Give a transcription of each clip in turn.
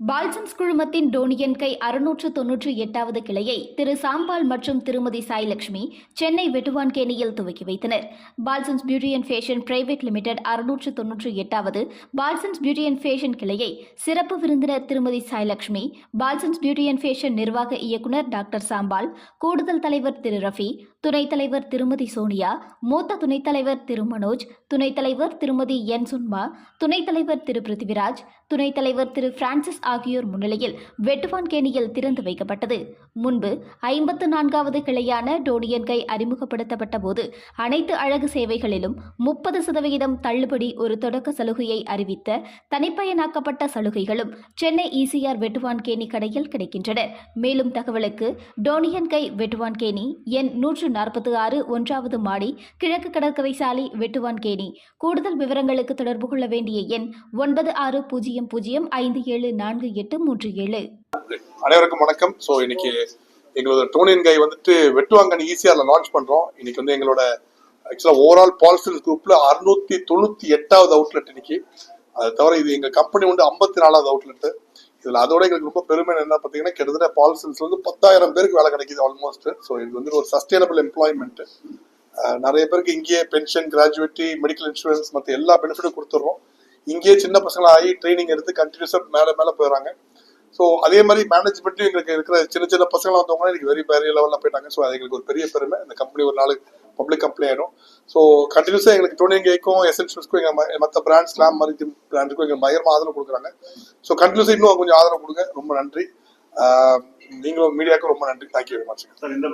பால்சன்ஸ் குழுமத்தின் டோனியன் கை அறுநூற்று தொன்னூற்றி எட்டாவது கிளையை திரு சாம்பால் மற்றும் திருமதி சாய்லட்சுமி சென்னை வெட்டுவான்கேணியில் துவக்கி வைத்தனர். Palsons beauty and fashion private limited அறுநூற்று தொன்னூற்றி எட்டாவது பால்சன்ஸ் பியூட்டி அண்ட் ஃபேஷன் கிளையை சிறப்பு விருந்தினர் திருமதி Sailakshmi Palsons beauty and fashion நிர்வாக இயக்குனர் டாக்டர் சாம்பால் கூடுதல் தலைவர் திரு ரஃபி துணைத் தலைவர் திருமதி சோனியா மூத்த துணைத் தலைவர் திரு மனோஜ் துணைத் தலைவர் திருமதி என் சுன்மா துணைத் தலைவர் திரு பிருத்திவிராஜ் துணைத் தலைவர் திரு பிரான்சிஸ் ஆகியோர் முன்னிலையில் வெட்டுவான்கேணியில் திறந்து வைக்கப்பட்டது. முன்பு ஐம்பத்து நான்காவது கிளையான டோனியன் கை அறிமுகப்படுத்தப்பட்ட போது அனைத்து அழகு சேவைகளிலும் முப்பது சதவிகிதம் தள்ளுபடி ஒரு தொடக்க சலுகையை அறிவித்த தனிப்பயனாக்கப்பட்ட சலுகைகளும் சென்னை இசிஆர் வெட்டுவான்கேணி கடையில் கிடைக்கின்றன. மேலும் தகவலுக்கு டோனியன் கை வெட்டுவான்கேணி எண் நூற்று நாற்பத்தி ஆறு ஒன்றாவது மாடி கிழக்கு கடற்கரை சாலை வெட்டுவான்கேணி கூடுதல் விவரங்களுக்கு தொடர்பு கொள்ள வேண்டிய எண் ஒன்பது ஆறு பூஜ்ஜியம் பூஜ்ஜியம் ஐந்து ஏழு நான்கு எட்டு மூன்று ஏழு. அனைவருக்கும் வணக்கம். ஸோ இன்னைக்கு எங்களோட டோனியன் கை வந்துட்டு வெட்டுவாங்கன்னு ஈஸியார்ல லான்ச் பண்றோம். இன்னைக்கு வந்து எங்களோட ஆக்சுவலா ஓவரால் பால்சல் குரூப்ல அறுநூத்தி தொண்ணூத்தி எட்டாவது அவுட்லெட் இன்னைக்கு. அதை தவிர இது எங்க கம்பெனி வந்து ஐம்பத்தி நாலாவது அவுட்லெட்டு இதுல அதோட எங்களுக்கு ரொம்ப பெருமை என்ன பார்த்தீங்கன்னா கிட்டத்தட்ட பால்சல்ஸ்ல வந்து பத்தாயிரம் பேருக்கு வேலை கிடைக்குது ஆல்மோஸ்ட் ஸோ இது வந்து ஒரு சஸ்டைனபிள் எம்ப்ளாய்மெண்ட் நிறைய பேருக்கு இங்கேயே பென்ஷன் கிராஜுவேட்டி மெடிக்கல் இன்சூரன்ஸ் மற்ற எல்லா பெனிஃபிட்டும் கொடுத்துட்றோம். இங்கேயே சின்ன பசங்களாக ஆகி ட்ரைனிங் எடுத்து கண்டினியூஸாக மேலே மேலே போயிடறாங்க. ஸோ அதே மாதிரி மேனேஜ்மெண்ட்லையும் எங்களுக்கு இருக்கிற சின்ன சின்ன பசங்களாக வந்தவங்க இன்னைக்கு வெரி பெரிய லெவலில் போயிட்டாங்க. ஸோ அது எங்களுக்கு ஒரு பெரிய பெருமை. இந்த கம்பெனி ஒரு நாள் பப்ளிக் கம்பெனி ஆயிடும் ஸோ கண்டினியூஸாக எங்களுக்கு டோனியங்கேக்கும் எசென்ஷியல்ஸ்க்கும் எங்கள் மற்ற பிராண்ட்ஸ் ஸ்லாம் மாதிரி பிராண்டுக்கும் எங்கள் பயங்கரமாக ஆதரவு கொடுக்குறாங்க. ஸோ கண்டினியூஸாக இன்னும் கொஞ்சம் ஆதரவு கொடுங்க. ரொம்ப நன்றி. நீங்களும் மீடியாவுக்கும் ரொம்ப நன்றி. தேங்க்யூ வெரி மச் சார் இந்த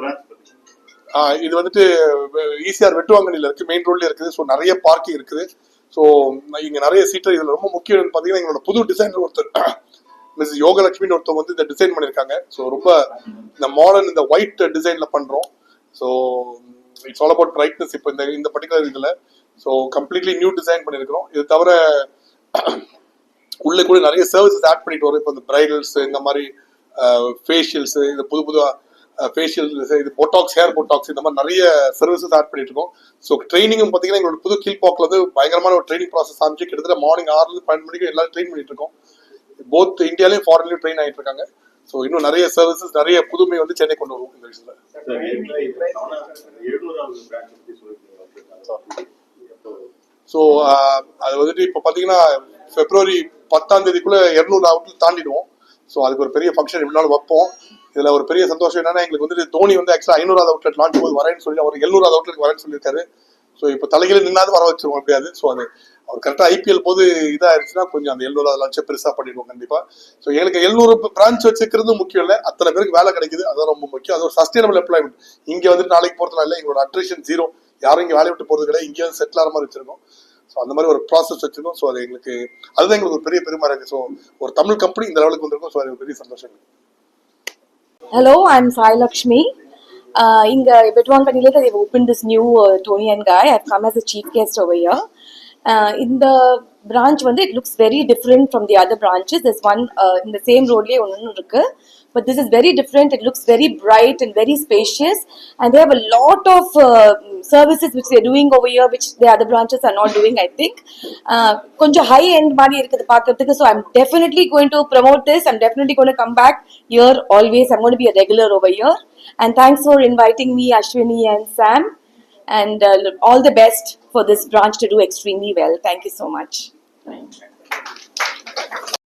இது வந்துட்டு ஈசிஆர் வெட்டுவாங்கனில இருக்கு மெயின் ரோட்ல இருக்குது. ஸோ நிறைய பார்க்கிங் இருக்குது. ஸோ இங்க நிறைய சீட்டர் இதுல ரொம்ப முக்கியம் பாத்தீங்கன்னா எங்களோட புது டிசைனர் ஒருத்தர் மிஸ் யோகலட்சுமின்னு ஒருத்தவங்க வந்து இந்த டிசைன் பண்ணிருக்காங்க ஸோ ரொம்ப இந்த மாடர்ன் இந்த ஒயிட் டிசைன்ல பண்றோம். So it's all about brightness இப்போ இந்த இந்த பர்டிகுலர் இதில். ஸோ கம்ப்ளீட்லி நியூ டிசைன் பண்ணியிருக்கிறோம் இது தவிர உள்ள கூட நிறைய சர்வீசஸ் ஆட் பண்ணிட்டு வரும். இப்போ இந்த பிரைடல்ஸ் இந்த மாதிரி ஃபேஷியல்ஸ் இந்த புது புது ஃபேஷியல் இது பொட்டாக்ஸ் ஹேர் பொட்டாக்ஸ் இந்த மாதிரி நிறைய சர்வீசஸ் ஆட் பண்ணிட்டு இருக்கோம். ஸோ ட்ரைனிங்கும் பார்த்தீங்கன்னா எங்களோட புது கீழ்பாக்கில் வந்து பயங்கரமான ஒரு ட்ரைனிங் ப்ராசஸ் ஆரம்பிச்சு கிட்டத்தட்ட மார்னிங் ஆறுலேருந்து பன்னெண்டு மணிக்கு எல்லாரும் ட்ரெயின் பண்ணிட்டு இருக்கோம். போத் இந்தியாலையும் ஃபாரின்லையும் ட்ரெயின் ஆகிட்டு இருக்காங்க. ஸோ இன்னும் நிறைய சர்வீசஸ் நிறைய புதுமை வந்து சென்னை கொண்டு வருவோம் இந்த விஷயத்தில் ஸோ அது வந்துட்டு இப்போ பார்த்தீங்கன்னா பிப்ரவரி பத்தாம் தேதிக்குள்ள இரநூறு அவுட்ல தாண்டிடுவோம். ஸோ அதுக்கு ஒரு பெரிய ஃபங்க்ஷன் எப்படி நாளும் வைப்போம். இதில் ஒரு பெரிய சந்தோஷம் என்னன்னா எங்களுக்கு வந்துட்டு தோனி வந்து ஆக்சுவலாக ஐநூறாவது அவுட்லெட் லான்ச் போது வரேன்னு சொல்லி அவர் எழுநூறாவது அவுட்லெட் வரேன்னு சொல்லியிருக்காரு. ஸோ இப்போ தலைகீழ நின்னாது வர வச்சிருவோம் எப்படியாது. ஸோ அது அவர் கரெக்டாக ஐபிஎல் போது இதாயிருச்சுன்னா கொஞ்சம் அந்த எழுநூறு லட்சம் பெருசாக பண்ணிடுவோம் கண்டிப்பாக ஸோ எங்களுக்கு எழுநூறு பிரான்ச் வச்சுக்கிறது முக்கியம் இல்லை. அத்தனை பேருக்கு வேலை கிடைக்குது. அதான் ரொம்ப முக்கியம். அது ஒரு சஸ்டைனபிள் எம்ப்ளாய்மெண்ட் இங்கே வந்துட்டு நாளைக்கு போகிறதுனால இல்லை. எங்களோட அட்ரேஷன் ஜீரோ யாரும் இங்கே வேலையை விட்டு போகிறது கிடையாது. இங்கே வந்து செட்டில் ஆகிற மாதிரி வச்சிருக்கோம். ஸோ அந்த மாதிரி ஒரு ப்ராசஸ் வச்சிருக்கோம் ஸோ அது எங்களுக்கு அதுதான் எங்களுக்கு ஒரு பெரிய பெருமை இருக்குது ஸோ ஒரு தமிழ் கம்பெனி இந்த லெவலுக்கு வந்திருக்கும். ஸோ அது பெரிய சந்தோஷம் hello I am Sailakshmi Lakshmi. Uh, in open this new opened this new uh, Tony and Guy. I've come as chief guest over here. Uh, in the branch, one, it looks very different from the other branches. There's one uh, in the same road, but this is very different. It looks very bright and very spacious, and they have a lot of uh, services which they're doing over here, which the other branches are not doing. I think. Uh, கொஞ்சம் high end மாதிரி இருக்குது பார்க்கறதுக்கு so I'm definitely going to promote this. I'm definitely going to come back here always. I'm going to be a regular over here. And thanks for inviting me, Ashwini and uh, all the best for this branch to do extremely well. Thank you so much.